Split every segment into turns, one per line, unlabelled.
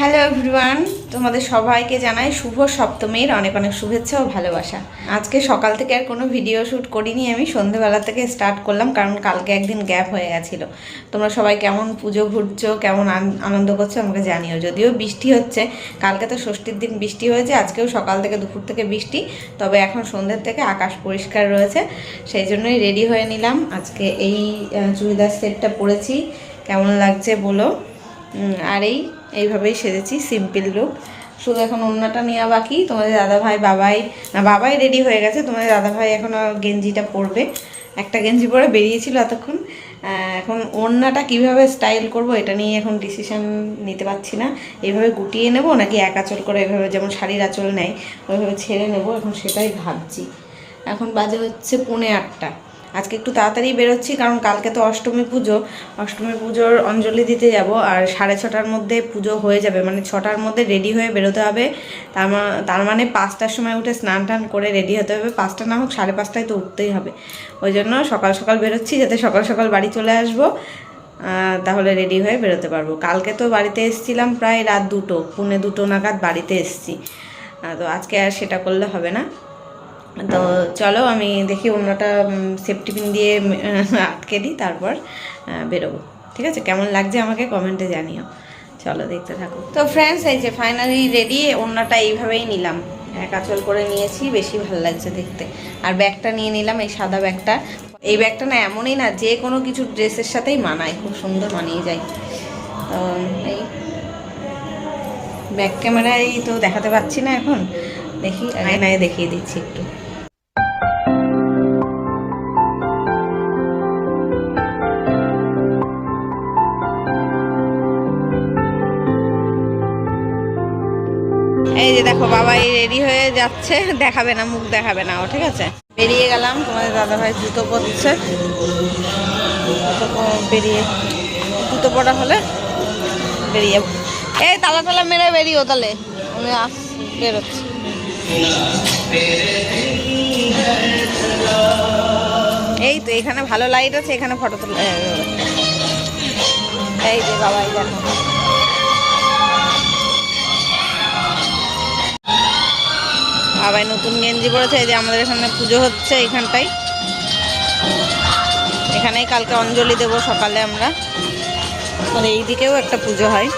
Hello everyone তোমাদের সবাইকে জানাই শুভ সপ্তমীর, অনেক অনেক শুভেচ্ছা ও ভালোবাসা। আজকে সকাল থেকে আর কোনো ভিডিও শ্যুট করিনি আমি, সন্ধেবেলা থেকে স্টার্ট করলাম, কারণ কালকে একদিন গ্যাপ হয়ে গেছিল। তোমরা সবাই কেমন পুজো ঘুরছো, কেমন আনন্দ করছ আমাকে জানিও। যদিও বৃষ্টি হচ্ছে, কালকে তো ষষ্ঠীর দিন বৃষ্টি হয়েছে, আজকেও সকাল থেকে দুপুর থেকে বৃষ্টি, তবে এখন সন্ধ্যের থেকে আকাশ পরিষ্কার রয়েছে, সেই জন্যই রেডি হয়ে নিলাম। আজকে এই চুড়িদার সেটটা পরেছি, কেমন লাগছে বলো? আর এই, এইভাবেই সেজেছি সিম্পল লুক শুধু এখন অন্যটা নেওয়া বাকি, তোমাদের দাদা ভাই বাবাই, না, বাবাই রেডি হয়ে গেছে, তোমাদের দাদা ভাই এখনও গেঞ্জিটা পরবে। একটা গেঞ্জি পরে বেরিয়েছিল এতক্ষণ। এখন ওড়নাটা কীভাবে স্টাইল করব, এটা নিয়ে এখন ডিসিশন নিতে পারছি না। এইভাবে গুটিয়ে নেব নাকি এক আঁচল করে এভাবে, যেমন শাড়ির আঁচল নেয়, ওইভাবে ছেড়ে নেব, এখন সেটাই ভাবছি। এখন বাজে হচ্ছে পৌনে আটটা। আজকে একটু তাড়াতাড়ি বেরোচ্ছি, কারণ কালকে তো অষ্টমী পুজো। অষ্টমী পুজোর অঞ্জলি দিতে যাব, আর সাড়ে ছটার মধ্যে পুজো হয়ে যাবে মানে ছটার মধ্যে রেডি হয়ে বেরোতে হবে। তার মানে পাঁচটার সময় উঠে স্নান টান করে রেডি হতে হবে। পাঁচটা না হোক, সাড়ে পাঁচটায় তো উঠতেই হবে। ওই জন্য সকাল সকাল বেরোচ্ছি, যাতে সকাল সকাল বাড়ি চলে আসব। তাহলে রেডি হয়ে বেরোতে পারব। কালকে তো বাড়িতে এসেছিলাম প্রায় রাত দুটো, পুনে দুটো নাগাদ বাড়িতে এসেছি। তো আজকে আর সেটা করলে হবে না। তো চলো আমি দেখি অন্যটা সেফটি পিন দিয়ে আটকে দিই, তারপর বেরোবো। ঠিক আছে? কেমন লাগছে আমাকে কমেন্টে জানিও। চলো, দেখতে থাকো। তো ফ্রেন্ডস এই যে ফাইনালি রেডি অন্যটা এইভাবেই নিলাম। এক আঁচল করে নিয়েছি, বেশি ভালো লাগছে দেখতে। আর ব্যাগটা নিয়ে নিলাম, এই সাদা ব্যাগটা। এই ব্যাগটা না এমনই না, যে কোনো কিছু ড্রেসের সাথেই মানায়, খুব সুন্দর মানিয়ে যায়। তো, এই ব্যাক ক্যামেরায় তো দেখাতে পাচ্ছি না এখন। দেখি, আয়নায় দেখিয়ে দিচ্ছি একটু। বাবাই রেডি হয়ে যাচ্ছে। দেখাবে না, মুখ দেখাবে না ও, ঠিক আছে? বেরিয়ে গেলাম, তোমাদের দাদা ভাই জুতো পরছে বেরিয়ে, জুতো পরা হলে বেরিয়ে। এই তালা তালা মেরে বেরিয়েও তাহলে। আমি আস বেরোচ্ছি। এই তো, এখানে ভালো লাইট আছে, এখানে ফটো তুলে এই যে বাবাই দেখো। বাবাই নতুন গেঞ্জি পরেছে, এই যে আমাদের সামনে পুজো হচ্ছে এখানটাই এখানেই কালকে অঞ্জলি দেব সকালে আমরা। এই দিকেও একটা পুজো হয়।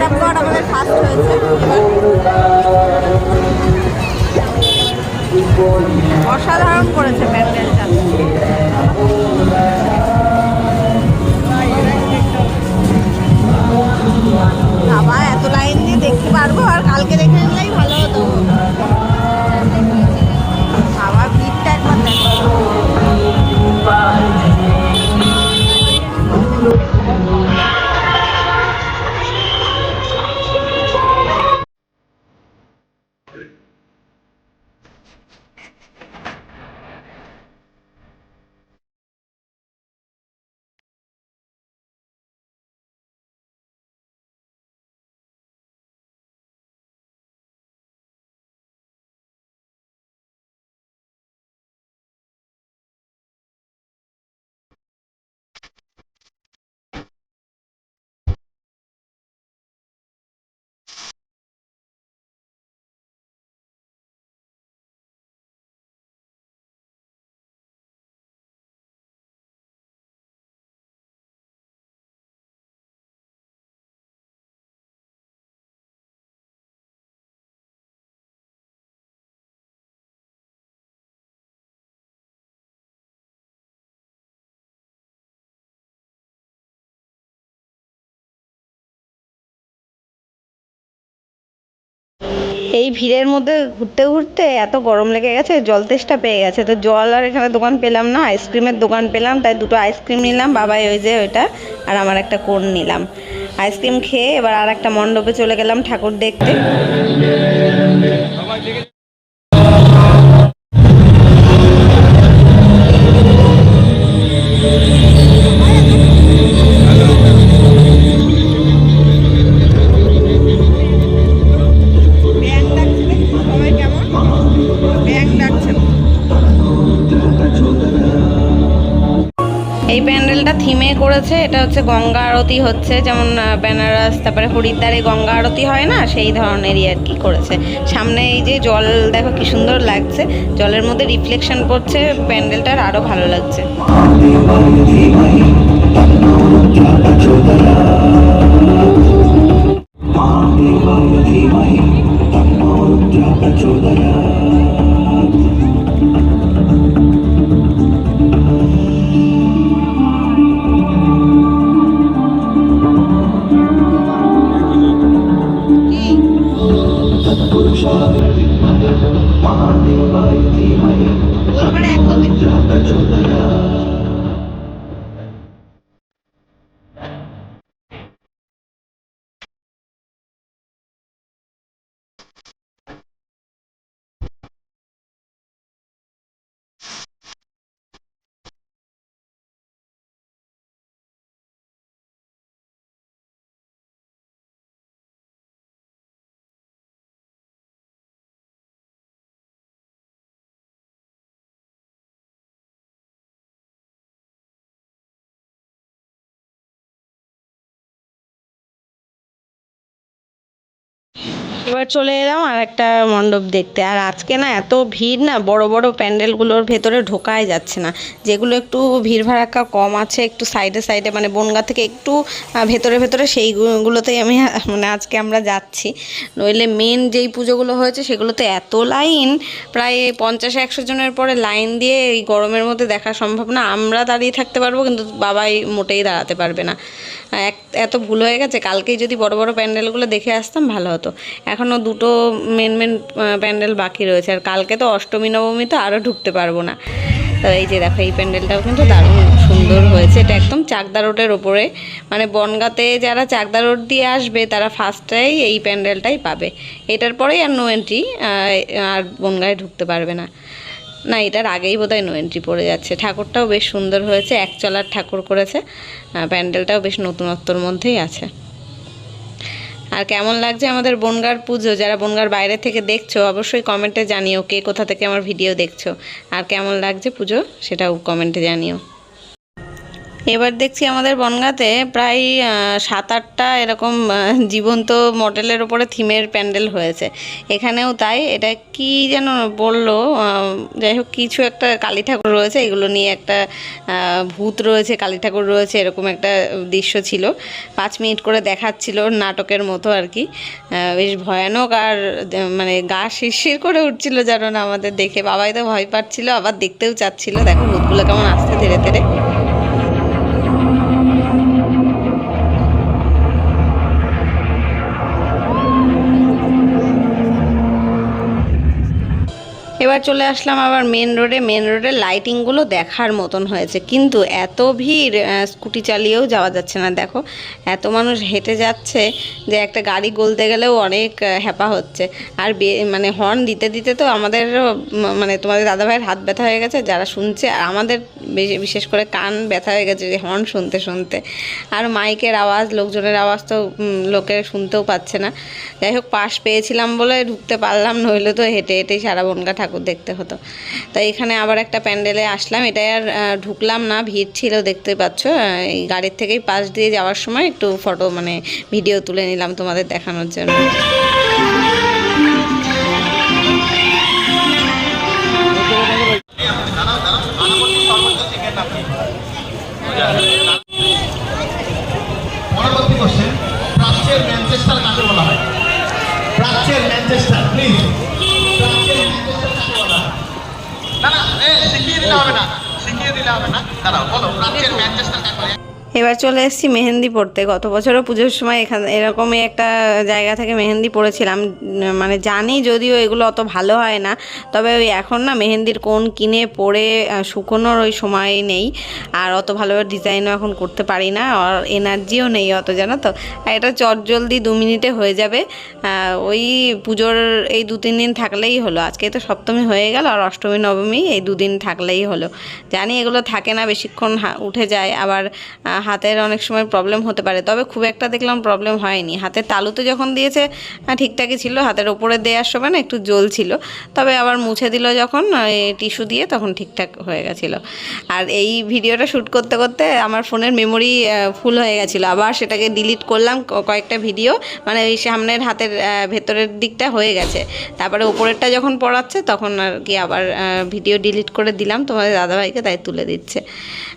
প্রতাপগড় আমাদের ফার্স্ট হয়েছে। অসাধারণ করেছে এই ভিড়ের মধ্যে ঘুরতে ঘুরতে এত গরম লেগে গেছে, জল তেষ্টা পেয়ে গেছে। তো জল আর এখানে দোকান পেলাম না, আইসক্রিমের দোকান পেলাম, তাই দুটো আইসক্রিম নিলাম, বাবাই ওই যে ওইটা, আর আমার একটা কোন নিলাম। আইসক্রিম খেয়ে এবার আর একটা মণ্ডপে চলে গেলাম ঠাকুর দেখতে। এটা হচ্ছে গঙ্গা আরতি হচ্ছে, যেমন বেনারস, তারপরে হরিদ্বারে গঙ্গা আরতি হয় না? সেই ধরনেরই আর কি করেছে। সামনে এই যে জল, দেখো কি সুন্দর লাগছে। জলের মধ্যে রিফ্লেকশন পড়ছে, প্যান্ডেলটার আরও ভালো লাগছে। മഹാദേവായി ധീമഹി এবার চলে এলাম আর একটা মণ্ডপ দেখতে। আর আজকে না এত ভিড় না, বড় বড় প্যান্ডেলগুলোর ভেতরে ঢোকাই যাচ্ছে না। যেগুলো একটু ভিড় ভাড়াক্কা কম আছে, একটু সাইডে সাইডে মানে বনগা থেকে একটু ভেতরে ভেতরে সেইগুলোতেই আমি মানে আজকে আমরা যাচ্ছি। নইলে মেন যেই পুজোগুলো হয়েছে সেগুলোতে এত লাইন প্রায় পঞ্চাশ একশো জনের পরে লাইন দিয়ে এই গরমের মধ্যে দেখা সম্ভব না। আমরা দাঁড়িয়ে থাকতে পারব কিন্তু বাবাই মোটেই দাঁড়াতে পারবে না। এক এত ভুল হয়ে গেছে। কালকেই যদি বড় বড় প্যান্ডেলগুলো দেখে আসতাম, ভালো হতো। এখনও দুটো মেন মেন প্যান্ডেল বাকি রয়েছে। আর কালকে তো অষ্টমী, নবমী তো আরও ঢুকতে পারব না। তো এই যে দেখো, এই প্যান্ডেলটাও কিন্তু দারুণ সুন্দর হয়েছে। এটা একদম চাকদা রোডের ওপরে। মানে বনগাতে যারা চাকদা রোড দিয়ে আসবে, তারা ফার্স্টেই এই প্যান্ডেলটাই পাবে। এটার পরেই আর নো এন্ট্রি আর বনগায় ঢুকতে পারবে না। না, এটার আগেই বোধহয় নো এন্ট্রি পড়ে যাচ্ছে। ঠাকুরটাও বেশ সুন্দর হয়েছে, এক চলার ঠাকুর করেছে। প্যান্ডেলটাও বেশ নতুনত্বর মধ্যেই আছে। আর কেমন লাগছে আমাদের বনগার পুজো? যারা বনগার বাইরে থেকে দেখছ, অবশ্যই কমেন্টে জানিও কে কোথা থেকে আমার ভিডিও দেখছ। আর কেমন লাগছে পুজো, সেটাও কমেন্টে জানিও। এবার দেখছি আমাদের বনগাঁতে প্রায় সাত আটটা এরকম জীবন্ত মডেলের ওপরে থিমের প্যান্ডেল হয়েছে। এখানেও তাই, এটা কি যেন বলল যাই হোক, কিছু একটা কালী ঠাকুর রয়েছে, এগুলো নিয়ে একটা ভূত রয়েছে, কালী ঠাকুর রয়েছে, এরকম একটা দৃশ্য ছিল। পাঁচ মিনিট করে দেখাচ্ছিল নাটকের মতো আর কি। বেশ ভয়ানক আর মানে গা শিরশির করে উঠছিল যেন আমাদের দেখে। বাবাই তো ভয় পাচ্ছিল, আবার দেখতেও চাচ্ছিল। দেখো, ভূতগুলো কেমন আসতে ধীরে ধীরে। এবার চলে আসলাম আবার মেন রোডে মেন রোডে লাইটিংগুলো দেখার মতন হয়েছে। কিন্তু এত ভিড় স্কুটি চালিয়েও যাওয়া যাচ্ছে না। দেখো এত মানুষ হেঁটে যাচ্ছে যে একটা গাড়ি গলতে গেলেও অনেক হ্যাপা হচ্ছে। আর মানে হর্ন দিতে দিতে তো আমাদের মানে তোমাদের দাদাভাইয়ের হাত ব্যথা হয়ে গেছে যারা শুনছে আর আমাদের বিশেষ করে কান ব্যথা হয়ে গেছে যে হর্ন শুনতে শুনতে। আর মাইকের আওয়াজ লোকজনের আওয়াজ তো উম, লোকে শুনতেও পাচ্ছে না। যাই হোক পাশ পেয়েছিলাম বলে ঢুকতে পারলাম নইলে তো হেঁটে হেঁটেই সারা বনগা ঠাকুর দেখতে হতো। তাই এখানে আবার একটা প্যান্ডেলে আসলাম। এটাই আর ঢুকলাম না, ভিড় ছিল, দেখতে পাচ্ছ। এই গাড়ির থেকেই পাশ দিয়ে যাওয়ার সময় একটু ফটো মানে ভিডিও তুলে নিলাম তোমাদের দেখানোর জন্য।
দিলে হবে না। দাঁড়াও বলো ফ্রান্সের ম্যানচেস্টার কাকে
এবার চলে এসেছি মেহেন্দি পড়তে। গত বছরও পুজোর সময় এখানে এরকমই একটা জায়গা থেকে মেহেন্দি পড়েছিলাম। মানে জানি যদিও এগুলো অত ভালো হয় না, তবে ওই এখন না মেহেন্দির কোন কিনে পরে শুকোনোর ওই সময় নেই। আর অত ভালোভাবে ডিজাইনও এখন করতে পারি না, আর এনার্জিও নেই অত, জানো তো? এটা চট জলদি দু মিনিটে হয়ে যাবে। ওই পুজোর এই দু তিন দিন থাকলেই হলো। আজকে তো সপ্তমী হয়ে গেল, আর অষ্টমী, নবমী এই দুদিন থাকলেই হলো। জানি এগুলো থাকে না, বেশিক্ষণ উঠে যায়। আবার হাতের অনেক সময় প্রবলেম হতে পারে। তবে খুব একটা দেখলাম প্রবলেম হয়নি। হাতের তালুতে যখন দিয়েছে ঠিকঠাকই ছিল। হাতের ওপরে দেওয়ার সময় না একটু জল ছিল। তবে আবার মুছে দিল যখন টিস্যু দিয়ে তখন ঠিকঠাক হয়ে গেছিল। আর এই ভিডিওটা শ্যুট করতে করতে আমার ফোনের মেমোরি ফুল হয়ে গেছিল। আবার সেটাকে ডিলিট করলাম কয়েকটা ভিডিও মানে ওই সামনের হাতের ভেতরের দিকটা হয়ে গেছে। তারপরে ওপরেরটা যখন পড়াচ্ছে, তখন আর কি আবার ভিডিও ডিলিট করে দিলাম। তোমাদের দাদাভাইকে তাই তুলে দিচ্ছে।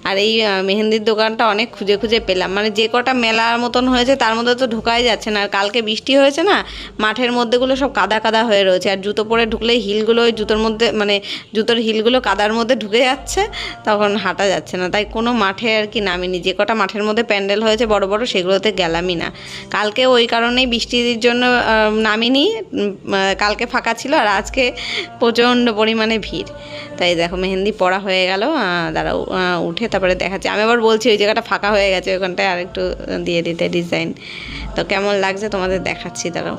আর এই মেহেন্দির দোকানটা অনেক খুঁজে খুঁজে পেলাম। মানে যে কটা মেলার মতন হয়েছে, তার মধ্যে তো ঢোকাই যাচ্ছে না। আর কালকে বৃষ্টি হয়েছে না, মাঠের মধ্যেগুলো সব কাদা কাদা হয়ে রয়েছে। আর জুতো পরে ঢুকলেই হিলগুলো ওই জুতোর মধ্যে মানে জুতোর হিলগুলো কাদার মধ্যে ঢুকে যাচ্ছে, তখন হাঁটা যাচ্ছে না। তাই কোনো মাঠে আর কি নামিনি। যে কটা মাঠের মধ্যে প্যান্ডেল হয়েছে, বড় বড়, সেগুলোতে গেলামই না। কালকে ওই কারণেই বৃষ্টির জন্য নামিনি কালকে ফাঁকা ছিল, আর আজকে প্রচণ্ড পরিমাণে ভিড়। তাই দেখো, মেহেন্দি পড়া হয়ে গেল দাঁড়াও উঠে তারপরে দেখাচ্ছি। আমি আবার বলছি, ওই জায়গাটা ফাঁকা হয়ে গেছে ওখানটায় আর একটু দিয়ে দিতে ডিজাইন তো কেমন লাগছে তোমাদের দেখাচ্ছি দাঁড়াও।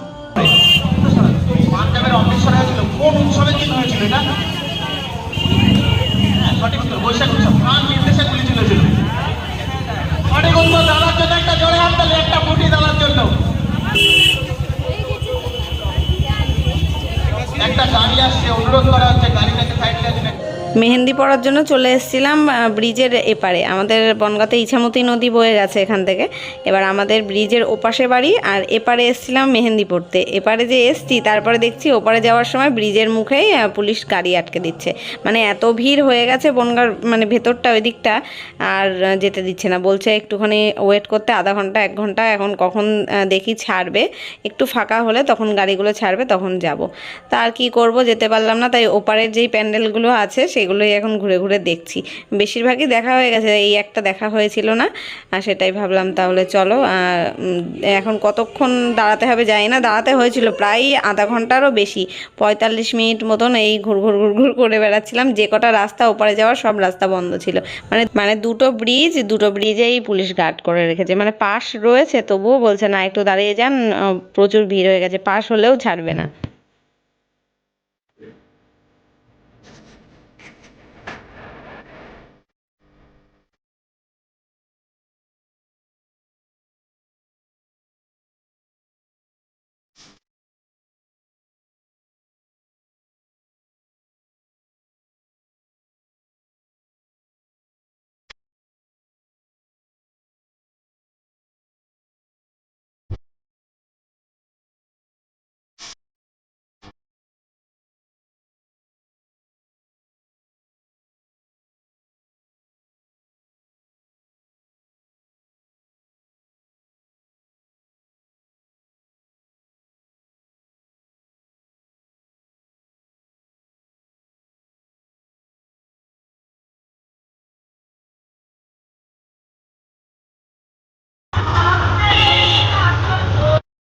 হ্যাঁ, একটা জোরে হাত একটা জন্য একটা গাড়ি আসছে অনুরোধ করা হচ্ছে গাড়িটাকে সাইডে আছে
মেহেন্দি পড়ার জন্য চলে এসেছিলাম ব্রিজের এপারে। আমাদের বনগাঁতে ইছামতি নদী বয়ে গেছে এখান থেকে। এবার আমাদের ব্রিজের ওপাশে বাড়ি, আর এপারে এসেছিলাম মেহেন্দি পড়তে এপারে যে এসছি, তারপরে দেখছি ওপারে যাওয়ার সময় ব্রিজের মুখেই পুলিশ গাড়ি আটকে দিচ্ছে। মানে এত ভিড় হয়ে গেছে বনগাঁর মানে ভেতরটা ওই দিকটা আর যেতে দিচ্ছে না। বলছে একটুখানি ওয়েট করতে, আধা ঘণ্টা, এক ঘণ্টা, এখন কখন দেখি ছাড়বে। একটু ফাঁকা হলে তখন গাড়িগুলো ছাড়বে, তখন যাব। তা আর কি করব, যেতে পারলাম না। তাই ওপারের যেই প্যান্ডেলগুলো আছে সেগুলোই এখন ঘুরে ঘুরে দেখছি। বেশিরভাগই দেখা হয়ে গেছে, এই একটা দেখা হয়েছিল না, আর সেটাই ভাবলাম তাহলে চলো এখন কতক্ষণ দাঁড়াতে হবে জানি না, দাঁড়াতে হয়েছিল প্রায় আধা ঘন্টারও বেশি। পঁয়তাল্লিশ মিনিট মতন এই ঘুর ঘুর ঘুর ঘুর করে বেড়াচ্ছিলাম, যে কটা রাস্তা ওপারে যাওয়ার সব রাস্তা বন্ধ ছিল। মানে মানে দুটো ব্রিজ দুটো ব্রিজেই পুলিশ গার্ড করে রেখেছে। মানে পাশ রয়েছে, তবুও বলছে না, একটু দাঁড়িয়ে যান প্রচুর ভিড় হয়ে গেছে, পাশ হলেও ছাড়বে না।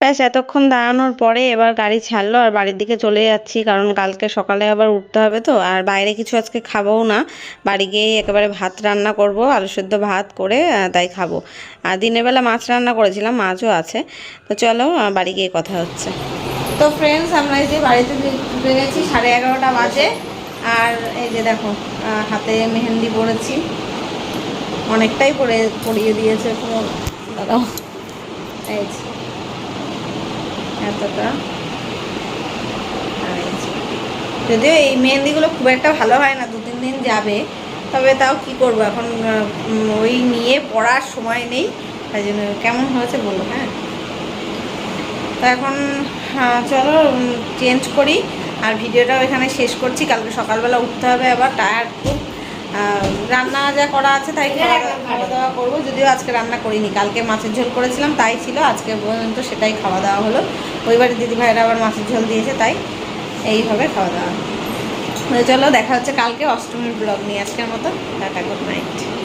ব্যাস, এতক্ষণ দাঁড়ানোর পরে এবার গাড়ি ছাড়লো আর বাড়ির দিকে চলে যাচ্ছি, কারণ কালকে সকালে আবার উঠতে হবে তো, আর বাইরে কিছু আজকে খাবোও না। বাড়ি গিয়েই একেবারে ভাত রান্না করব, আলু সেদ্ধ ভাত করে তাই খাব। আর দিনের বেলা মাছ রান্না করেছিলাম, মাছও আছে। তো চলো বাড়ি গিয়ে কথা হচ্ছে। তো ফ্রেন্ডস আমরা এই যে বাড়িতে ঢুকে গেছি সাড়ে এগারোটা বাজে। আর এই যে দেখো হাতে মেহেন্দি পরেছি। অনেকটাই পরে, পরিয়ে দিয়েছে দাঁড়াও এই। এতটা। যদিও এই মেহেন্দিগুলো খুব একটা ভালো হয় না দু তিন দিন যাবে, তবে তাও কি করব? এখন ওই নিয়ে পড়ার সময় নেই, তাই জন্য কেমন হয়েছে বলো হ্যাঁ? তো এখন চলো চেঞ্জ করি, আর ভিডিওটাও এখানে শেষ করছি, কালকে সকালবেলা উঠতে হবে আবার টায়ার খুব। রান্না যা করা আছে তাই খাওয়া দাওয়া- খাওয়া দাওয়া করব। যদিও আজকে রান্না করিনি কালকে মাছের ঝোল করেছিলাম তাই ছিল আজকে পর্যন্ত সেটাই খাওয়া দাওয়া হলো। ওই দিদিভাইরা দিদি ভাইরা আবার মাছের ঝোল দিয়েছে তাই এইভাবে খাওয়া দাওয়া। চলো দেখা হচ্ছে কালকে অষ্টমীর ব্লগ নিয়ে আজকের মতো। Tata good night